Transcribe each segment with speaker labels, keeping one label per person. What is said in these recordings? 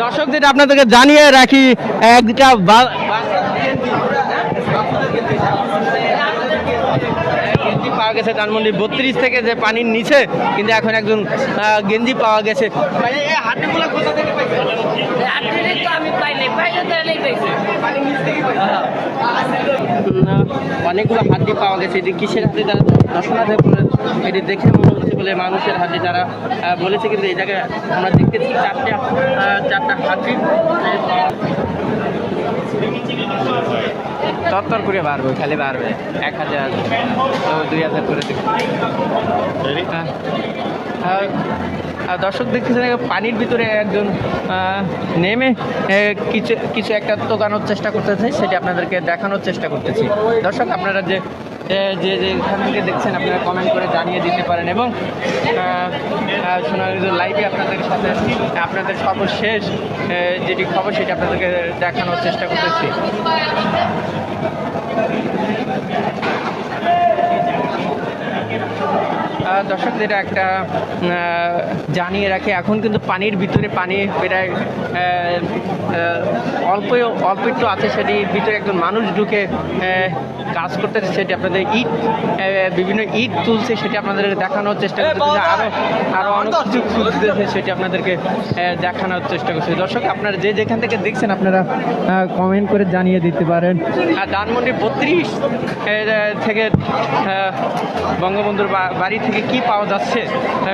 Speaker 1: দর্শক যেটা আপনাদেরকে জানিয়ে রাখি একটা বা- গেঞ্জি পাওয়া গেছে ধানমন্ডি বত্রিশ থেকে যে পানির নিচে কিন্তু এখন একজন গেঞ্জি পাওয়া গেছে। না, অনেকগুলো হাতি পাওয়া গেছে এটি কিসের হাড্ডি তারা দর্শনার্থী এটি দেখে মনে হচ্ছে বলে মানুষের হাড্ডি তারা বলেছে কিন্তু এই জায়গায় আমরা দেখতেছি চারটে চারটা হাড্ডি তত্তর করে বাড়বে খালি বাড়বে। এক হাজার তো দুই হাজার করে হ্যাঁ। আর- আর দর্শক দেখতেছেন পানির ভিতরে একজন নেমে কিছু কিছু একটা তোকানোর চেষ্টা করতেছে সেটি আপনাদেরকে দেখানোর চেষ্টা করতেছি। দর্শক আপনারা যে যে যে এখান থেকে দেখছেন, আপনারা কমেন্ট করে জানিয়ে দিতে পারেন এবং সোনালী লাইভে আপনাদের সাথে, আপনাদের সর্বশেষ যেটি খবর সেটি আপনাদেরকে দেখানোর চেষ্টা করতেছি। দর্শকদের একটা জানিয়ে রাখি, এখন কিন্তু পানির ভিতরে পানি প্রায় অল্প অল্প একটু আছে, সেটি ভিতরে একজন মানুষ ঢুকে কাজ করতেছে সেটি আপনাদের ইট বিভিন্ন ইট তুলছে সেটি আপনাদের দেখানোর চেষ্টা করতেছে আরও আরও অনেক কিছু খুঁজতেছে সেটি আপনাদেরকে দেখানোর চেষ্টা করছে। দর্শক আপনারা যে যেখান থেকে দেখছেন আপনারা কমেন্ট করে জানিয়ে দিতে পারেন। আর ধানমন্ডি বত্রিশ থেকে বঙ্গবন্ধুর বাড়ি থেকে কি পাওয়া যাচ্ছে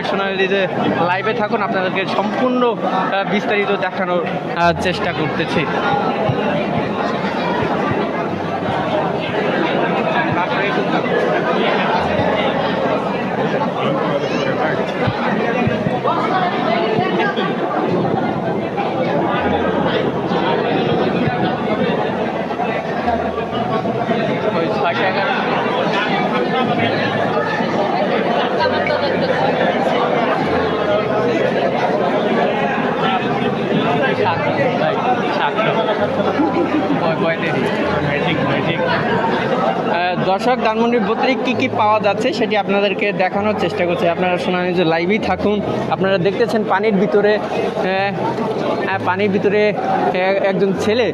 Speaker 1: সোনালি যে লাইভে থাকুন আপনাদেরকে সম্পূর্ণ বিস্তারিত দেখানোর চেষ্টা করতেছি ওই ছয়টা এগারো আহ, দর্শক ধানমন্ডির ভেতরে কী কী পাওয়া যাচ্ছে সেটি আপনাদেরকে দেখানোর চেষ্টা করছি। আপনারা যে লাইভেই থাকুন, আপনারা দেখতেছেন পানির ভিতরে পানির ভিতরে একজন ছেলে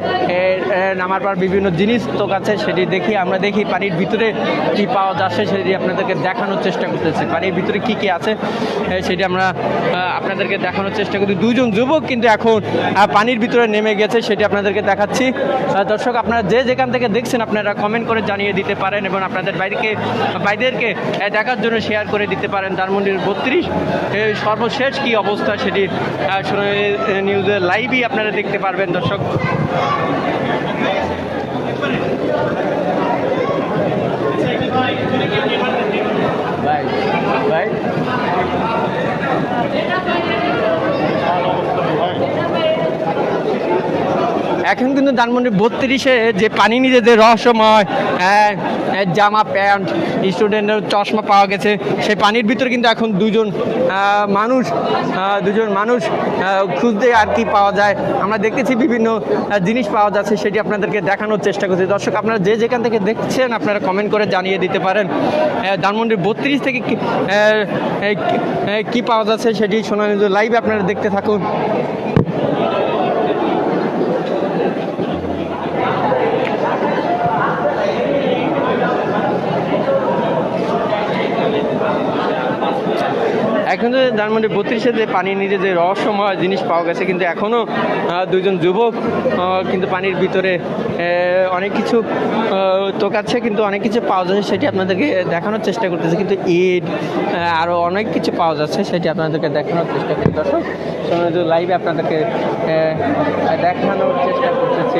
Speaker 1: নামার পর বিভিন্ন জিনিস তোকাচ্ছে সেটি দেখি, আমরা দেখি পানির ভিতরে কি পাওয়া যাচ্ছে, সেটি আপনাদেরকে দেখানোর চেষ্টা করতেছি। পানির ভিতরে কি কি আছে সেটি আমরা আপনাদেরকে দেখানোর চেষ্টা করি। দুইজন যুবক কিন্তু এখন পানির ভিতরে নেমে গেছে, সেটি আপনাদেরকে দেখাচ্ছি। দর্শক, আপনারা যে যেখান থেকে দেখছেন, আপনারা কমেন্ট করে জানিয়ে দিতে পারেন এবং আপনাদের বাইরেকে, বাইদেরকে দেখার জন্য শেয়ার করে দিতে পারেন। ধানমন্ডির বত্রিশ সর্বশেষ কি অবস্থা, সেটি নিউজে লাইভই আপনারা দেখতে পারবেন দর্শক। ভাই ভাই এখন কিন্তু ধানমন্ডি বত্রিশে যে পানি নিতে যে রহস্যময় জামা প্যান্ট, স্টুডেন্টের চশমা পাওয়া গেছে, সেই পানির ভিতরে কিন্তু এখন দুজন মানুষ দুজন মানুষ খুঁজতে আর কি পাওয়া যায়। আমরা দেখতেছি বিভিন্ন জিনিস পাওয়া যাচ্ছে, সেটি আপনাদেরকে দেখানোর চেষ্টা করছি। দর্শক, আপনারা যে যেখান থেকে দেখছেন, আপনারা কমেন্ট করে জানিয়ে দিতে পারেন ধানমন্ডির বত্রিশ থেকে কি- পাওয়া যাচ্ছে, সেটি শোনা লাইভে আপনারা দেখতে থাকুন। এখন তো ধানমন্ডি বত্রিশে যে পানি নিচে যে রহস্যময় জিনিস পাওয়া গেছে, কিন্তু এখনও দুজন যুবক কিন্তু পানির ভিতরে অনেক কিছু তোকাচ্ছে, কিন্তু অনেক কিছু পাওয়া যাচ্ছে সেটি আপনাদেরকে দেখানোর চেষ্টা করতেছে। কিন্তু ইট আরও অনেক কিছু পাওয়া যাচ্ছে সেটি আপনাদেরকে দেখানোর চেষ্টা করি। দর্শক সময় লাইভে আপনাদেরকে দেখানোর চেষ্টা করতেছি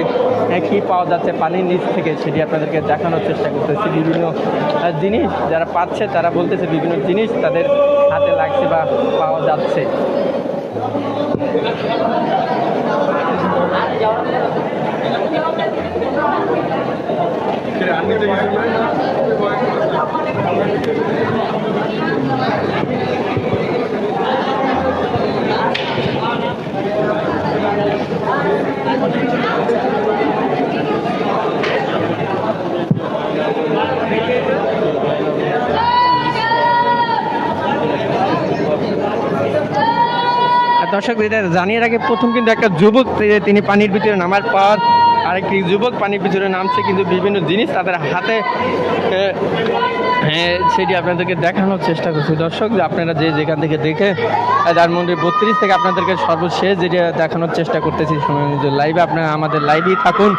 Speaker 1: কী পাওয়া যাচ্ছে পানির নিচ থেকে সেটি আপনাদেরকে দেখানোর চেষ্টা করতেছি। বিভিন্ন জিনিস যারা পাচ্ছে, তারা বলতেছে বিভিন্ন জিনিস তাদের হাতে লাগছে বা জোড়া পাওয়া যাচ্ছে। আর নিতে দর্শক জানিয়ে রাখে, প্রথম কিন্তু একটা যুবক তিনি পানির ভিতরে নামার পর আরেকটি যুবক পানির ভিতরে নামছে, কিন্তু বিভিন্ন জিনিস তাদের হাতে হ্যাঁ সেটি আপনাদেরকে দেখানোর চেষ্টা করছি। দর্শক যে আপনারা যে যেখান থেকে দেখে ধানমন্ডি বত্রিশ থেকে আপনাদেরকে সর্বশেষ যেটা দেখানোর চেষ্টা করতেছি লাইভে আপনারা আমাদের লাইভেই থাকুন।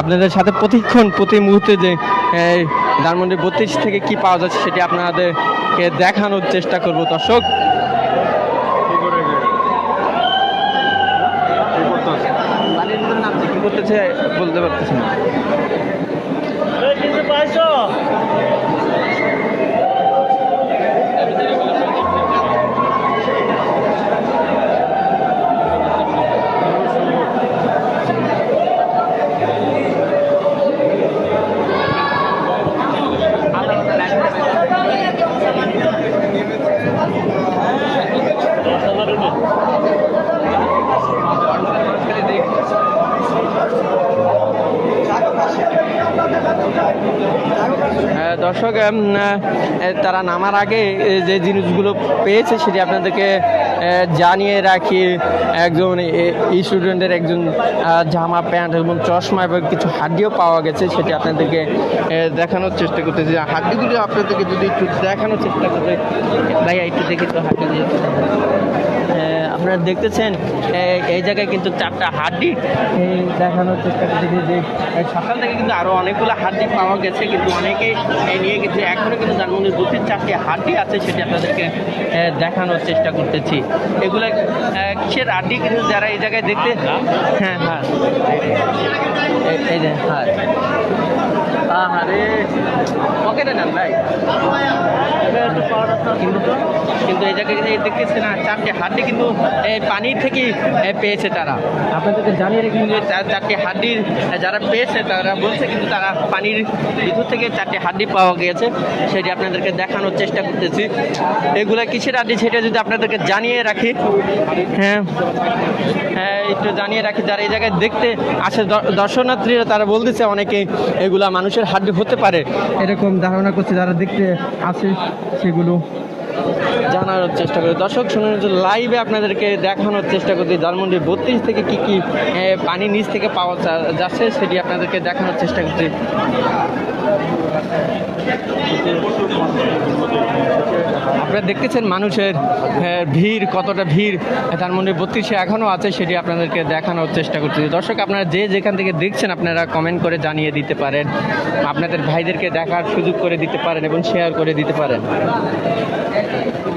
Speaker 1: আপনাদের সাথে প্রতিক্ষণ, প্রতি মুহূর্তে যে ধানমন্ডি বত্রিশ থেকে কি পাওয়া যাচ্ছে, সেটি আপনাদেরকে দেখানোর চেষ্টা করব। দর্শক পানির ভিতরে নামছে কি করতেছে বলতে পারতেছি না। দর্শক তারা নামার আগে যে জিনিসগুলো পেয়েছে সেটি আপনাদেরকে জানিয়ে রাখি। একজন স্টুডেন্টের একজন জামা প্যান্ট এবং চশমা এবং কিছু হাড্ডিও পাওয়া গেছে সেটি আপনাদেরকে দেখানোর চেষ্টা করতেছি। হাড্ডিগুলো আপনাদেরকে যদি একটু দেখানোর চেষ্টা করতে ভাইয়া একটু দেখি তো হাড্ডি দিয়ে আহ, আপনারা দেখতেছেন এই জায়গায় কিন্তু চারটা হাড্ডি। দেখানোর চেষ্টা করতেছি যে সকাল থেকে কিন্তু আরও অনেকগুলো হাড্ডি পাওয়া গেছে, কিন্তু অনেকেই নিয়ে কিন্তু এখনও কিন্তু ধানমন্ডির বুদ্ধির চারটি হাড্ডি আছে সেটি আপনাদেরকে দেখানোর চেষ্টা করতেছি। এগুলো কিসের হাড্ডি কিন্তু যারা এই জায়গায় দেখতে হ্যাঁ হ্যাঁ। এই যে হ্যাঁ। আরে পকেটে নেন ভাই কিন্তু কিন্তু এই জায়গায় দেখতেছে না চারটে হাড্ডি কিন্তু এই পানির থেকে পেয়েছে তারা। আপনাদেরকে জানিয়ে রেখে কিন্তু চারটে হাড্ডি যারা পেয়েছে তারা বলছে কিন্তু তারা পানির ভিতর থেকে চারটে হাড্ডি পাওয়া গিয়েছে। সেটি আপনাদেরকে দেখানোর চেষ্টা করতেছি। এগুলো কিসের হাড্ডি সেটা যদি আপনাদেরকে জানিয়ে রাখি হ্যাঁ হ্যাঁ একটু জানিয়ে রাখি যারা এই জায়গায় দেখতে আসে দর্শনার্থীরা তারা বলতেছে অনেকে এগুলা মানুষের হাড্ডি হতে পারে। এরকম ধারণা করছে যারা দেখতে আসে সেগুলো। জানার চেষ্টা করি। দর্শক, শুনুন লাইভে আপনাদেরকে দেখানোর চেষ্টা করছি ধানমন্ডি বত্রিশ থেকে কি কি পানি নিচ থেকে পাওয়া যাচ্ছে সেটি আপনাদেরকে দেখানোর চেষ্টা করছি। আপনারা দেখতেছেন মানুষের ভিড়, কতটা ভিড় ধানমন্ডি বত্রিশে এখনও আছে সেটি আপনাদেরকে দেখানোর চেষ্টা করছি। দর্শক, আপনারা যে যেখান থেকে দেখছেন, আপনারা কমেন্ট করে জানিয়ে দিতে পারেন। আপনাদের ভাইদেরকে দেখার সুযোগ করে দিতে পারেন এবং শেয়ার করে দিতে পারেন।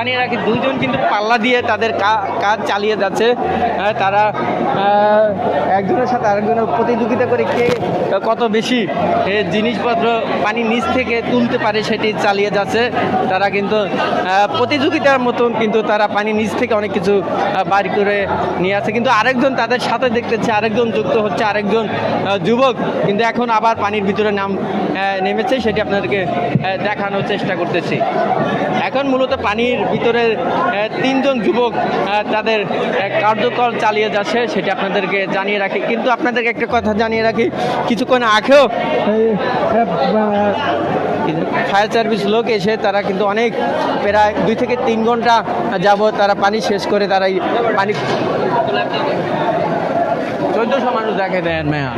Speaker 1: জানিয়ে রাখি দুজন কিন্তু পাল্লা দিয়ে তাদের কাজ চালিয়ে যাচ্ছে। তারা একজনের সাথে আরেকজনের প্রতিযোগিতা করে কে কত বেশি জিনিসপত্র পানি নিচ থেকে তুলতে পারে সেটি চালিয়ে যাচ্ছে। তারা কিন্তু প্রতিযোগিতার মতন কিন্তু তারা পানি নিচ থেকে অনেক কিছু বার করে নিয়ে আসে কিন্তু আরেকজন তাদের সাথে দেখতেছে, আরেকজন যুক্ত হচ্ছে, আরেকজন যুবক, কিন্তু এখন আবার পানির ভিতরে নাম নেমেছে, সেটি আপনাদেরকে দেখানোর চেষ্টা করতেছি। এখন মূলত পানির ভিতরে তিনজন যুবক তাদের কার্যকর চালিয়ে যাচ্ছে, সেটি আপনাদেরকে জানিয়ে রাখি। কিন্তু আপনাদেরকে একটা কথা জানিয়ে রাখি, কিছুক্ষণ আগেও, ফায়ার সার্ভিস লোক এসে তারা কিন্তু অনেক, প্রায় দুই থেকে তিন ঘণ্টা যাব তারা পানি শেষ করে তারা এই পানি চোদ্দশো মানুষ দেখে দেন মেয়া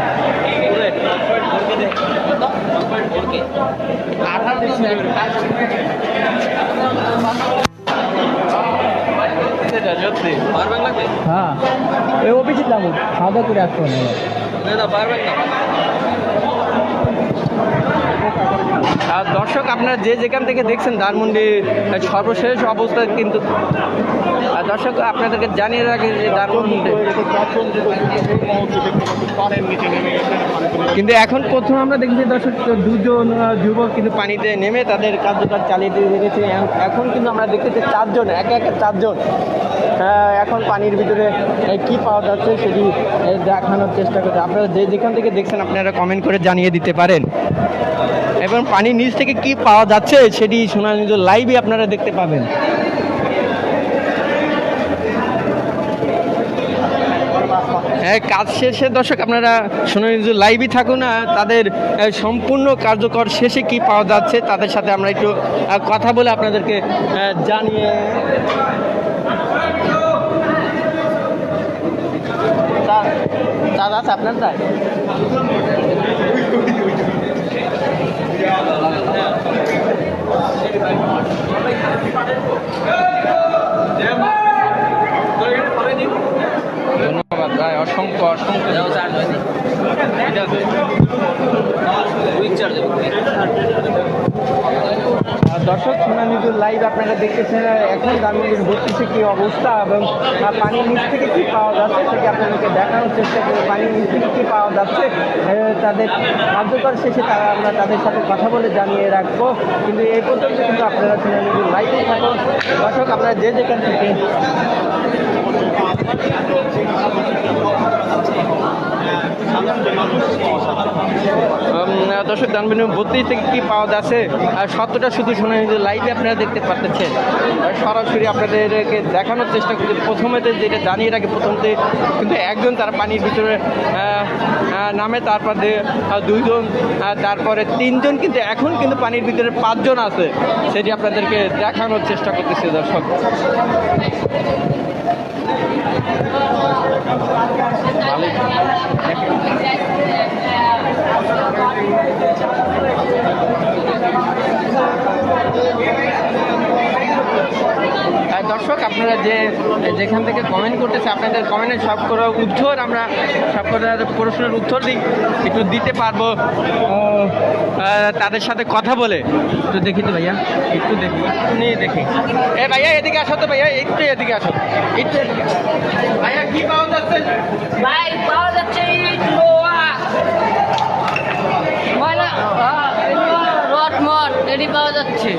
Speaker 1: হ্যাঁ। ওই অফিসে যাব খাওয়া করে আসতে হবে না। আর দর্শক আপনারা যে যেখান থেকে দেখছেন ধানমন্ডি সর্বশেষ অবস্থা কিন্তু আর দর্শক আপনাদেরকে জানিয়ে রাখি যে ধানমন্ডি কিন্তু এখন প্রথম আমরা দেখেছি দর্শক দুজন যুবক কিন্তু পানিতে নেমে তাদের কার্যকর চালিয়ে দিয়ে রেখেছে। এখন কিন্তু আমরা দেখতেছি চারজন একে একে চারজন। এখন পানির ভিতরে কি পাওয়া যাচ্ছে সেটি দেখানোর চেষ্টা করছে। আপনারা যে যেখান থেকে দেখছেন, আপনারা কমেন্ট করে জানিয়ে দিতে পারেন। এবং পানির নিচ থেকে কি পাওয়া যাচ্ছে, সেটি সোনালী নিউজ লাইভে আপনারা দেখতে পাবেন। হ্যাঁ কাজ শেষে, দর্শক, আপনারা সোনালী নিউজ লাইভই থাকুন তাদের সম্পূর্ণ কার্যকর শেষে কি পাওয়া যাচ্ছে, তাদের সাথে আমরা একটু কথা বলে আপনাদেরকে জানিয়ে চা আছে আপনার তাই? ধন্যবাদ ভাই অসংখ্য অসংখ্য ঠিক আছে। দর্শক সোনানিজুর লাইভ আপনারা দেখতেছেন, এখন দামিনীর বত্রিশে কী অবস্থা এবং পানির নিচ থেকে কী পাওয়া যাচ্ছে সেটি আপনাদেরকে দেখানোর চেষ্টা করি পানির নিচ থেকে কী পাওয়া যাচ্ছে তাদের কার্যকর শেষে তারা আমরা তাদের সাথে কথা বলে জানিয়ে রাখব। কিন্তু এই পর্যন্ত কিন্তু আপনারা সোনানিজুর লাইভে থাকুন। দর্শক, আপনারা যে যেখান থেকে দর্শক দানবেন বত্রিশ থেকে কী পাওয়া যাচ্ছে? আর সত্যটা শুধু শোনা যে লাইভে আপনারা দেখতে পাচ্ছেন সরাসরি আপনাদেরকে দেখানোর চেষ্টা করছি। প্রথমেতে যেটা জানিয়ে রাখি প্রথমতে কিন্তু একজন তার পানির ভিতরে নামে, তারপর দুইজন তারপরে তিনজন কিন্তু এখন কিন্তু পানির ভিতরে পাঁচজন আছে। সেটি আপনাদেরকে দেখানোর চেষ্টা করতেছি, দর্শক। দর্শক আপনারা যে যেখান থেকে কমেন্ট করতেছে আপনাদের কমেন্টের সব করে উত্তর আমরা সব করে প্রশ্নের উত্তর দিই একটু দিতে পারব। তাদের সাথে কথা বলে। একটু দেখি তো ভাইয়া একটু দেখি একটু নিয়ে দেখি। এ ভাইয়া এদিকে আসো তো ভাইয়া একটু এদিকে আসো একটু ভাইয়া কি পাওয়া যাচ্ছে?
Speaker 2: ভাই পাওয়া যাচ্ছে ইট লোহা। ময়লা হ্যাঁ, লোহা, রড মট এটি পাওয়া যাচ্ছে।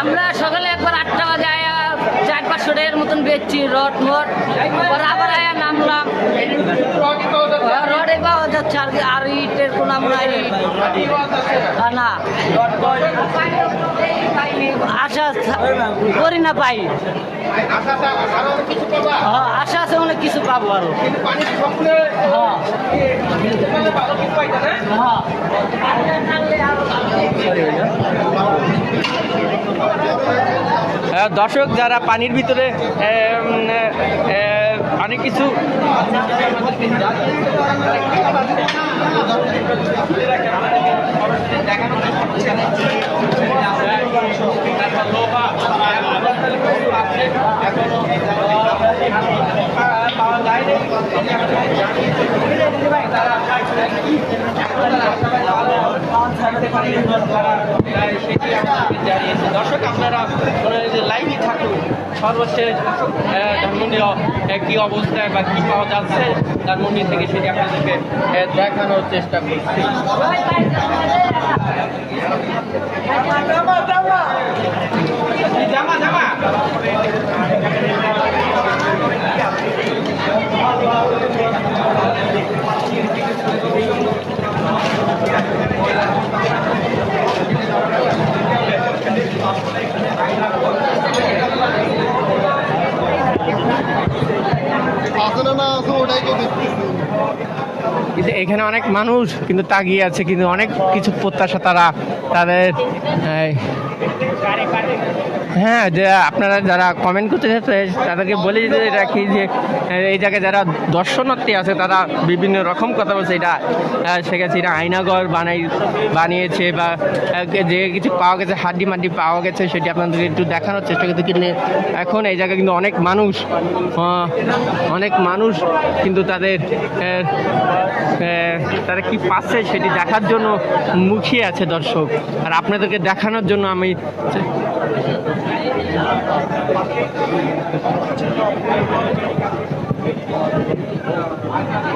Speaker 2: আমরা সকালে একবার আটটা বাজে আয়া চার পাঁচশো টাকার মতন বেচছি, রড মট আবার আয়া নামলাম। রড এবার যাচ্ছে আর আশা করি না পাই। হ্যাঁ, আশা আছে অনেক কিছু পাবো আরও। হ্যাঁ। হ্যাঁ
Speaker 1: দর্শক যারা পানির ভিতরে অনেক কিছু দর্শক আপনারা লাইভই থাকুন। সর্বশেষ আহ, ধানমন্ডি আহ, কি অবস্থায় বা কি পাওয়া যাচ্ছে ধানমন্ডি থেকে সেটি আপনাদেরকে দেখানোর চেষ্টা করছি। জামা জামা
Speaker 3: আসলে না আছে ওটাই তো দেখতেছি
Speaker 1: কিন্তু এখানে অনেক মানুষ কিন্তু তাগিয়ে আছে কিন্তু অনেক কিছু প্রত্যাশা তারা তাদের হ্যাঁ যে আপনারা যারা কমেন্ট করতে তাদেরকে বলে দিতে রাখি যে আহ, এই জায়গায় যারা দর্শনার্থী আছে তারা বিভিন্ন রকম কথা বলছে। এটা আহ, সে গেছে এটা আয়নাগর বানাই বানিয়েছে বা যে কিছু পাওয়া গেছে হাড্ডি মাড্ডি পাওয়া গেছে সেটি আপনাদেরকে একটু দেখানোর চেষ্টা করতে কিন্তু এখন এই জায়গায় কিন্তু অনেক মানুষ অনেক মানুষ কিন্তু তাদের তারা কি পাচ্ছে সেটি দেখার জন্য মুখিয়ে আছে দর্শক। আর আপনাদেরকে দেখানোর জন্য আমি Thank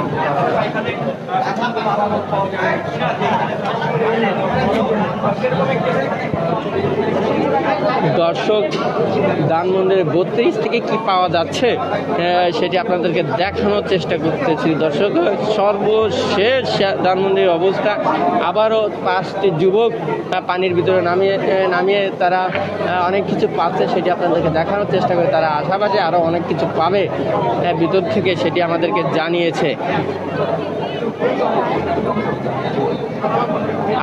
Speaker 1: you. দর্শক দান মন্দিরে বত্রিশ থেকে কি পাওয়া যাচ্ছে সেটি আপনাদেরকে দেখানোর চেষ্টা করতেছি। দর্শক, সর্বশেষ দান মন্দিরের অবস্থা, আবারও পাঁচটি যুবক পানির ভিতরে নামিয়ে নামিয়ে তারা অনেক কিছু পাচ্ছে, সেটি আপনাদেরকে দেখানোর চেষ্টা করে। তারা আশাবাদে আরও অনেক কিছু পাবে ভিতর থেকে সেটি আমাদেরকে জানিয়েছে।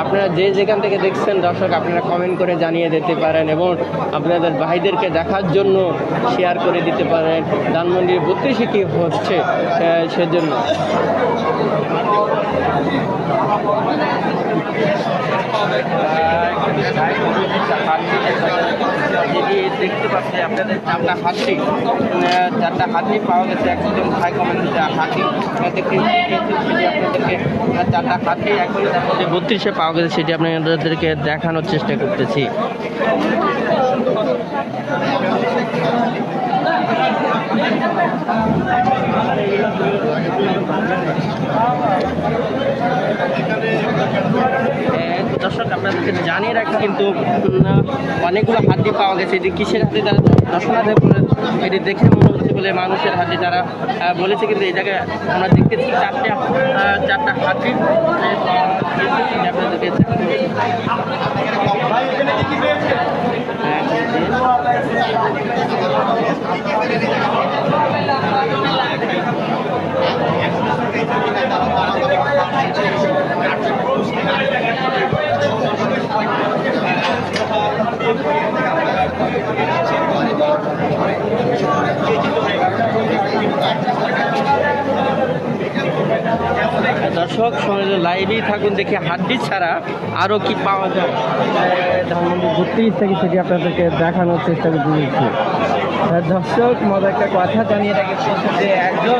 Speaker 1: আপনারা যে যেখান থেকে দেখছেন দর্শক আপনারা কমেন্ট করে জানিয়ে দিতে পারেন এবং আপনাদের ভাইদেরকে দেখার জন্য শেয়ার করে দিতে পারেন। ধানমন্ডির বত্রিশে কী হচ্ছে সেজন্য। দেখতে পাচ্ছি আপনাদের হাতি আহ, চারটা হাতি পাওয়া গেছে। একজন ভাই কমেন্ট হাতি চারটা হাতি এখন বত্রিশে পাওয়া গেছে সেটি আপনাদেরকে দেখানোর চেষ্টা করতেছি। আহ, দর্শক, আপনাদেরকে জানিয়ে রাখি কিন্তু অনেকগুলো হাতি পাওয়া গেছে। এটি কিসের হাতে? তারা দর্শনার্থী এটি দেখে মনে হচ্ছে বলে মানুষের হাতে তারা বলেছে। কিন্তু এই জায়গায় আমরা দেখতেছি চারটে চারটা হাতি আপনাদের দর্শক লাইভেই থাকুন, দেখি হাড্ডি ছাড়া আরও কি পাওয়া যায়? ঘুরতে থেকে সেটি আপনাদেরকে দেখানোর চেষ্টা করছি। দর্শক মজা একটা কথা জানিয়ে রাখি যে একজন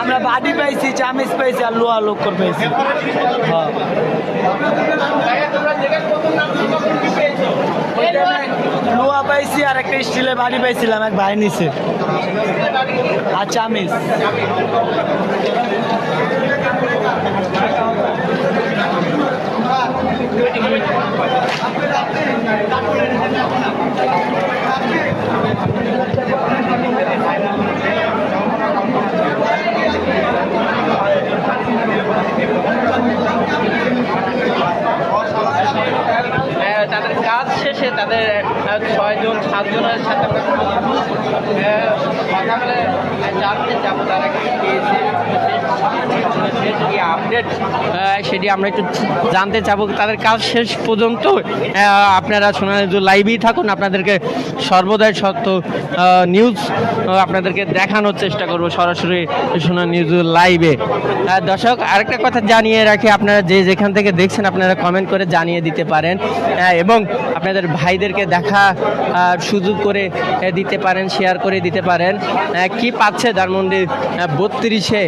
Speaker 4: আমরা বাড়ি পাইছি চামিচ পাইছি আর লোয়া লোক পাইছি। হ্যাঁ। লোয়া পাইছি আর একটা স্টিলের বাড়ি পাইছিলাম, এক ভাই নিচে আর চামিচ
Speaker 1: তাদের কাজ শেষে তাদের ছয়জন সাতজনের সাথে আমরা কথা আপডেট সেটি আমরা একটু জানতে চাবো। তাদের কাজ শেষ পর্যন্ত আহ, আপনারা শোনা লাইভেই থাকুন আপনাদেরকে সর্বদাই সত্য নিউজ আপনাদেরকে দেখানোর চেষ্টা করব সরাসরি নিউজ লাইভে দর্শক আরেকটা কথা জানিয়ে রাখি আপনারা যে যেখান থেকে দেখছেন আপনারা কমেন্ট করে জানিয়ে দিতে পারেন। এবং আপনাদের ভাইদেরকে দেখা সুযোগ করে দিতে পারেন শেয়ার করে দিতে পারেন। কি পাচ্ছে ধানমন্ডি বত্রিশে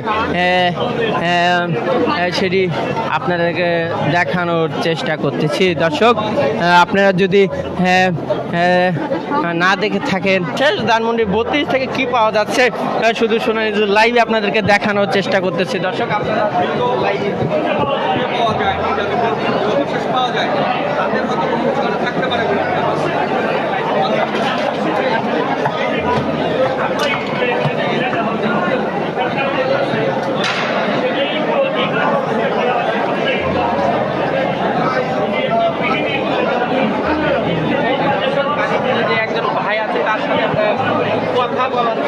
Speaker 1: সেটি আপনাদেরকে দেখানোর চেষ্টা করতেছি। দর্শক আপনারা যদি না দেখে থাকেন, শেষ ধানমন্ডি বত্রিশ থেকে কি পাওয়া যাচ্ছে শুধু শোনা লাইভে আপনাদেরকে দেখানোর চেষ্টা করতেছি। দর্শক, আপনারা পাওয়া যায় পাওয়া যায় থাকতে পারে যে একজন ভাই আছে তার সাথে আমরা কথা বলার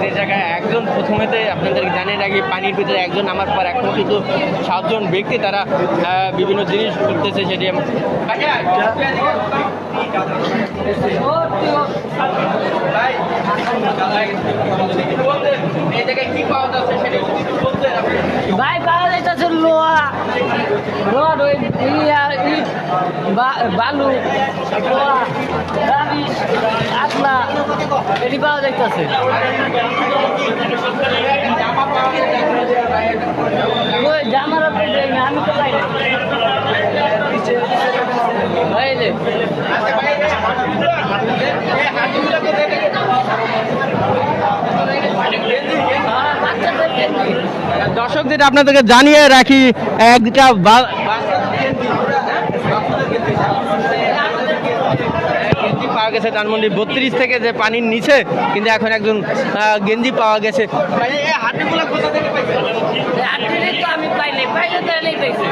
Speaker 1: যে জায়গায় একজন প্রথমেতে আপনাদের জানিয়ে রাখি পানির ভিতরে একজন আমার পর এখন কিন্তু সাতজন ব্যক্তি তারা আহ, বিভিন্ন জিনিস করতেছে সেটি আম-
Speaker 2: ভাই পাওয়া যাইতেছে লোহা রড ওই ইট বালু আসলা এটি পাওয়া যাইতেছে। জামার আমি তো পাই
Speaker 1: দর্শক যেটা আপনাদেরকে জানিয়ে রাখি, একটা পাওয়া গেছে ধানমন্ডি বত্রিশ থেকে যে পানির নিচে, কিন্তু এখন একজন গেঞ্জি পাওয়া গেছে। আট
Speaker 2: মিনিট তো আমি পাইলে পাইলে তাহলেই পাইছি